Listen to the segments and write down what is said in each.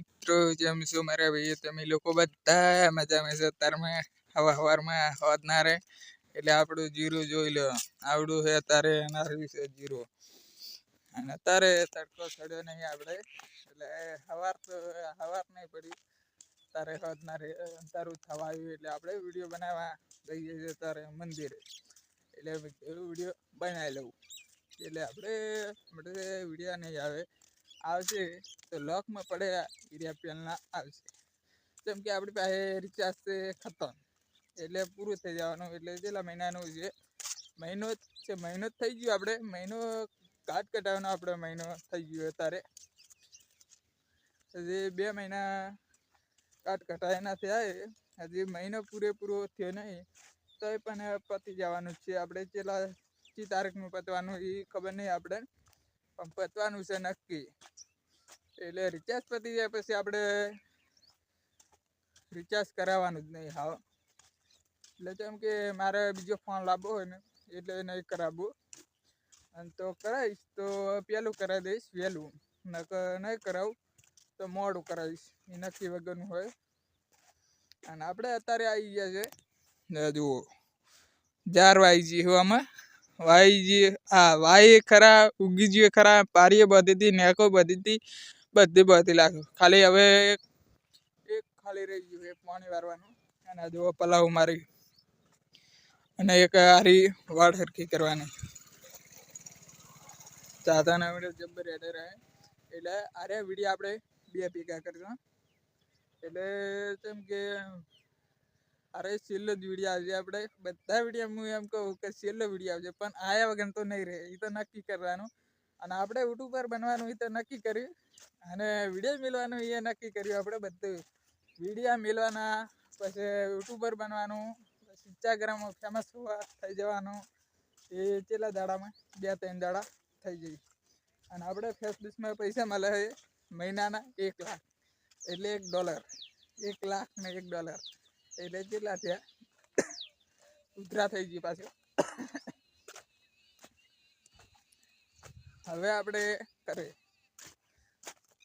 મિત્રો, જેમ છો મારા ભાઈ તમે લોકો બધા મજામાં છે. અત્યારમાં હવા હવારમાં હોદના રે. એટલે આપણું જીરું જોઈ લો. આવડું છે અત્યારે એના વિશે જીરું. અને અત્યારે તડકો ચડ્યો નહીં આપણે એટલે હવાર તો, હવાર નહીં પડી. તારે હોદના રે. તારું થવા આવ્યું એટલે આપણે વીડિયો બનાવવા જઈએ છીએ તારે મંદિરે. એટલે વીડિયો બનાવી લઉં. એટલે આપણે આપણે વીડિયો નહીં આવે. આવશે, તો લોકમાં પડે એરિયા પેલના આવશે. જેમ કે આપણી પાસે રિચાર્જ છે ખતમ. એટલે પૂરું થઈ જવાનું, એટલે જેલા મહિનાનું છે. મહિનો છે, મહિનો થઈ ગયો આપણે. મહિનો કાટ કટાવવાનો આપણે મહિનો થઈ ગયો અત્યારે. હજી બે મહિના કાટ કટાયના થયા હજી મહિનો પૂરેપૂરો થયો નહીં. તો પણ પતી જવાનું છે. આપણે કેટલા ચી તારીખનું પતવાનું એ ખબર નહીં આપણે. પણ પતવાનું છે નક્કી. એટલે રિચાર્જ પતી જાય પછી આપણે રિચાર્જ કરાવવાનું જ નહીં. હાવ એટલે જેમ કે મારે બીજો ફોન લાવવો હોય ને, એટલે નહીં કરાવવું. અને તો કરાવીશ, તો પહેલું કરાવી દઈશ વહેલું. નકર નહીં કરાવું, તો મોડું કરાવીશ. એ નક્કી વગરનું હોય. અને આપણે અત્યારે આવી ગયા છે. જુઓ જાર આવી જઈએ હવામાં વાઈ હા વાઈ ખરા ઉગી જઈએ ખરા, પારીએ બધી હતી નેકો બધી હતી બધી બધી લાગ્યું ખાલી હવે એક ખાલી રહી ગયું, એક પાણી વારવાનું. અને જોવા પલાવ મારી. અને એક હારી વાળ સરખી કરવાની. ચાતાના વીડિયો જબ્બર એડે રહે. એટલે આરે વીડિયો આપણે બે ભેગા કરજો એટલે જેમ કે અરે છેલ્લો જ વીડિયો આવશે આપણે બધા વીડિયો હું એમ કહું કે છેલ્લો વીડિયો આવશે પણ આયા વગર તો નહીં રહે. એ તો નક્કી કરવાનું. અને આપણે યુટ્યુબર બનવાનું એ તો નક્કી કર્યું. અને વીડિયો મેળવાનું એ નક્કી કર્યું આપણે બધું. વિડીયા મેળવાના પછી યુટ્યુબર બનવાનું, પછી ઇન્સ્ટાગ્રામમાં ફેમસ થઈ જવાનું. એ કેટલા દાડામાં, બે ત્રણ દાડા થઈ જાય અને આપણે ફેસબુકમાં પૈસા મળે મહિનાના એક લાખ. એટલે એક ડોલર એક લાખ ને એક ડોલર એટલે કેટલા થયા, ઉધરા થઈ ગઈ પાછું. હવે આપણે કરીએ.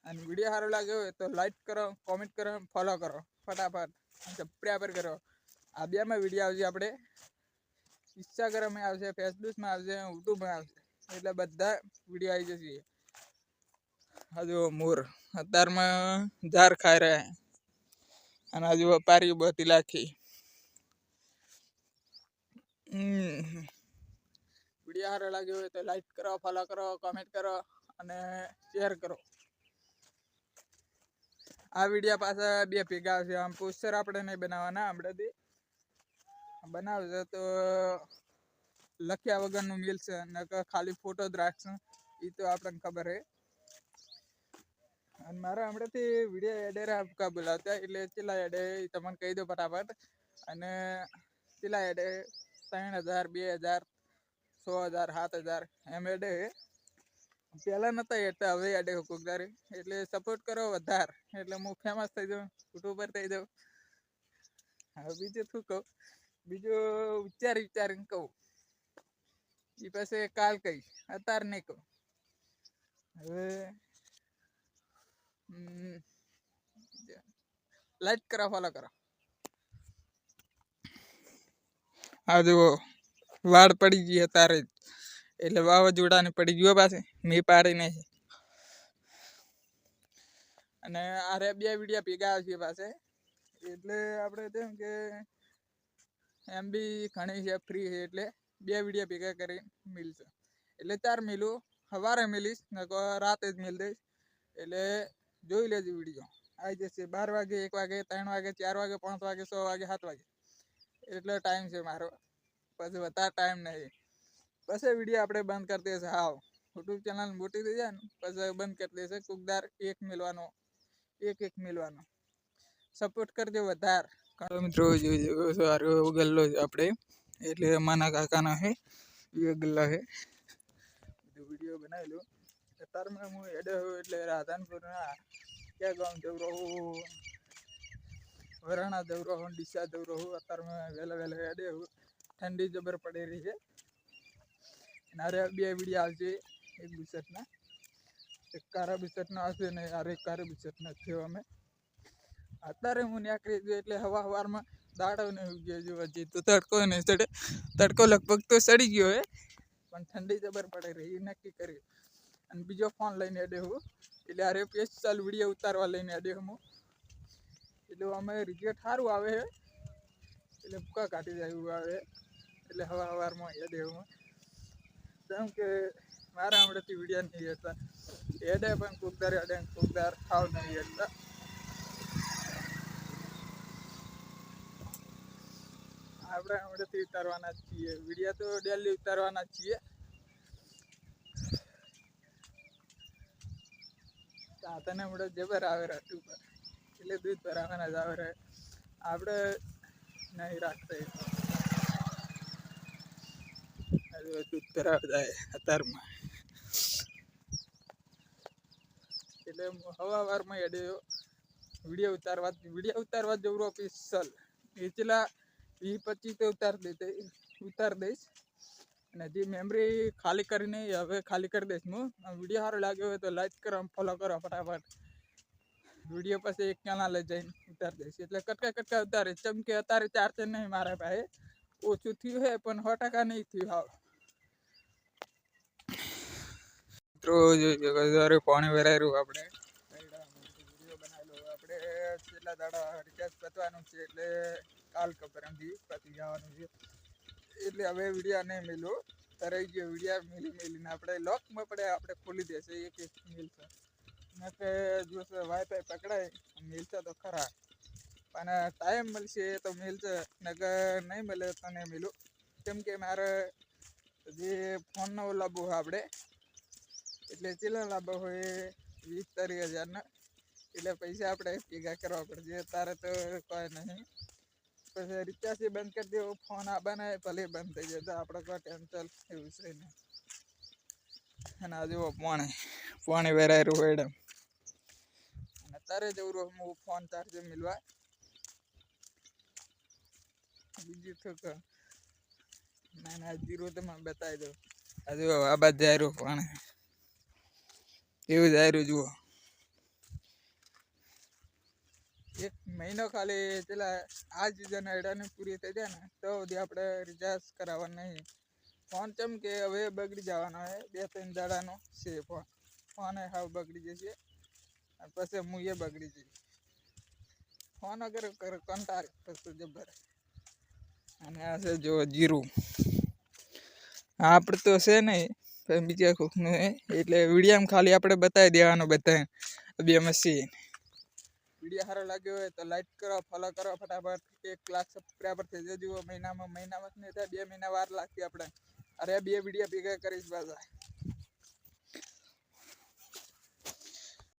અને વીડિયો સારો લાગ્યો હોય તો લાઈક કરો કોમેન્ટ કરો ફોલો કરો. ફટાફટ. ચપડ્યા પર કરો. આ બેમાં વીડિયો આવશે આપણે. ઇન્સ્ટાગ્રામમાં આવશે ફેસબુકમાં આવશે યુટ્યુબમાં આવશે. એટલે બધા વીડિયો આવી જશે. હજુ મોર અત્યારમાં ઝાર ખાઈ રહ્યા. અને હજુ પારી બધી લાખી. વીડિયો સારો લાગ્યો હોય તો લાઈક કરો ફોલો કરો કોમેન્ટ કરો અને શેર કરો. આ વીડિયો પાછા બે ભેગા આવશે. આમ પોસ્ટર આપણે નહીં બનાવવાના હમણાંથી બનાવશે તો લખ્યા વગરનું મિલશે, નકર ખાલી ફોટો જ રાખશું. એ તો આપણને ખબર હે. અને મારા હમણાંથી વીડિયો એડે આપકા બોલાવતા એટલે ચેલા એડે તમને કહી દો ફટાફટ. અને ચેલા એડે ત્રણ હજાર, બે હજાર, સો હજાર, સાત હજાર, એમ એડે પહેલાં નતા એડતા હવે એડે કોકદારે એટલે સપોર્ટ કરો વધાર. એટલે હું ફેમસ થઈ જાઉં યુટ્યુબર થઈ જાઉં. હવે બીજું શું કહું? બીજું વિચાર વિચારીને કહું. એ પાસે કાલ કહીશ. અત્યારે નહીં કહું. હવે લાઈક કરો ફોલો કરો. આ જુઓ વાડ પડી ગઈ તારે એટલે એટલે વાવાઝોડાને પડી ગયો પાસે મેં પાડી નહીં અને આરે બે વિડીયા ભેગા આવશે પાસે એટલે આપણે તેમ કે એમ બી ઘણી છે ફ્રી છે, એટલે બે વિડીયા ભેગા કરી મિલશે. એટલે ચાર મિલું સવારે મિલીશ નકો રાતે જ મિલ દઈશ. એટલે જોઈ લેજો વીડિયો. આવી જશે. બાર વાગે, એક વાગે, ત્રણ વાગે, ચાર વાગે, પાંચ વાગે, સો વાગે, સાત વાગે. એટલો ટાઈમ છે મારો. પછી વધારે ટાઈમ નહીં. પછી વીડિયો આપણે બંધ કરી દઈશું. હાવ. યુટ્યુબ ચેનલ મોટી થઈ જાય ને, પછી બંધ કરી દેશે કુકદાર એક મિલવાનો. એક એક મિલવાનો. સપોર્ટ કરજો વધારે. કાળો મિત્રો સારો એવો ગલ્લો છે આપણે. એટલે અમારા કાકાનો છે, એ ગલ્લા છે. વીડિયો બનાવી લો અત્યારમાં હું એડે એટલે રાધનપુરના ક્યાં ગામ જવું રહું વરાણા જવું રહું ડીસા જવું રહું અત્યારમાં વહેલા વહેલા એડે ઠંડી જબર પડી રહી છે. નારે બે વીડિયો આવશે, એક બુસેટના એક કારા બુસેટનો આવશે ને અરે કારા બિસ્કટનો થયો અમે. અત્યારે હું નીકળી ગયો એટલે હવા હવારમાં દાડો ને ઉગ્યો જો હજી તો તડકો નહીં ચડે. તડકો લગભગ તો સડી ગયો હે, પણ ઠંડી જબર પડે રહી નક્કી કરી અને બીજો ફોન લઈને અડે હું. એટલે અરે ચાલ વીડિયો ઉતારવા લઈને અડે હું એટલે અમે રિઝલ્ટ સારું આવે છે એટલે ભૂકા કાઢી જાય એવું આવે. એટલે હવા હવારમાં અડે હું જેમ કે મારા હમણાંથી વીડિયો નહીં હતા એડે પણ કુકદાર અડે કુકદાર ખાવ નહીં હતા આપણે હમણાંથી ઉતારવાના છીએ. વીડિયો તો ડેલી ઉતારવાના છીએ. સાધને હમણાં જબર આવે રાત પર એટલે દૂધ ભરાવાના જ આવે. આપણે નહીં રાખતા દૂધ ભરાવા જાય અત્યારમાં. એટલે હવા વારમાં એડ્યો વીડિયો ઉતારવા વીડિયો ઉતારવા જવરો પિસ્સલ નીચલા વીસ પચીસ ઉતાર દે ઉતાર દઈશ. અને જે મેમરી ખાલી કરીને હવે ખાલી કરી દઈશ હું. વીડિયો સારો લાગ્યો હોય તો લાઈક કરો ફોલો કરો ફટાફટ. વીડિયો પછી એક કેના લઈ જઈને ઉતારી દઈશ. એટલે કટકા કટકા ઉતારે ચમ કે અત્યારે ચાર્જર નહીં મારા પાસે ઓછું થયું હે, પણ સો ટકા નહીં થયું હાવ. મિત્રો જોઈ પાણી વેરાયરું આપણે. આપણે. છેલ્લા દાડા રિચાર્જ પતવાનું છે એટલે કાલ કપરમથી પતી જવાનું છે. એટલે હવે વિડીયા નહીં મેલું તરાઈ ગયો વિડીયા મેલી મેલીને આપણે લોકમાં પડે, આપણે ખોલી દેશે, એક એક મિલશે ને કે જો વાઈફાઈ પકડાય મિલશે તો ખરા. પણ ટાઈમ મળશે તો મિલશે ને કે નહીં મળે તો નહીં મિલું. કેમ કે મારે જે ફોનનો લાભો હોય આપણે, એટલે ચેલા લાભો હોય વીસ તારીખ હજારના. એટલે પૈસા આપણે ભેગા કરવા પડશે, તારે તો કોઈ નહીં. પછી રિચાર્જ બંધ કરી દેવો ફોન આ બનાવે, ભલે બંધ થઈ જાય. તો આપણે કોઈ ટેન્શન એવું છે નહીં. અને આ જુઓ, પાણી પાણી વેરાયેલું હોય એડમ. અને તારે જવું રહ્યું હું ફોન ચાર્જર મિલવા. બીજું તો ના ના, જીરો તમે બતાવી દો. આ જુઓ, આ બાદ જાય રહ્યું પાણી. એવું જાય રહ્યું જુઓ. એક મહિનો ખાલી પેલા આ સિઝન એડાની પૂરી થઈ જાય ને, તો સુધી આપણે રિચાર્જ કરાવવાનું નહીં. ફોન ચમ કે હવે બગડી જવાનો છે, બે ત્રણ દાડાનો છે ફોન. ફોન હાવ બગડી જશે, અને પછી હું એ બગડી જઈશ. ફોન વગર કર, કંટાળ, પછી જબર. અને આ છે જો જીરું. આપણે તો છે નહીં, પણ બીજા કોકનું, એટલે વિડીયામાં ખાલી આપણે બતાવી દેવાનું બધાને બે મશીન વીડિયો સારો લાગ્યો હોય તો લાઈક કરો ફોલો કરો, ફટાફટ એક લાખ સબસ્ક્રાઈબર થઈ જજો મહિનામાં મહિનામાં નહીં બે મહિના વાર લાગતી આપણે. અરે, બે વીડિયો ભેગા કરીશ પાછા.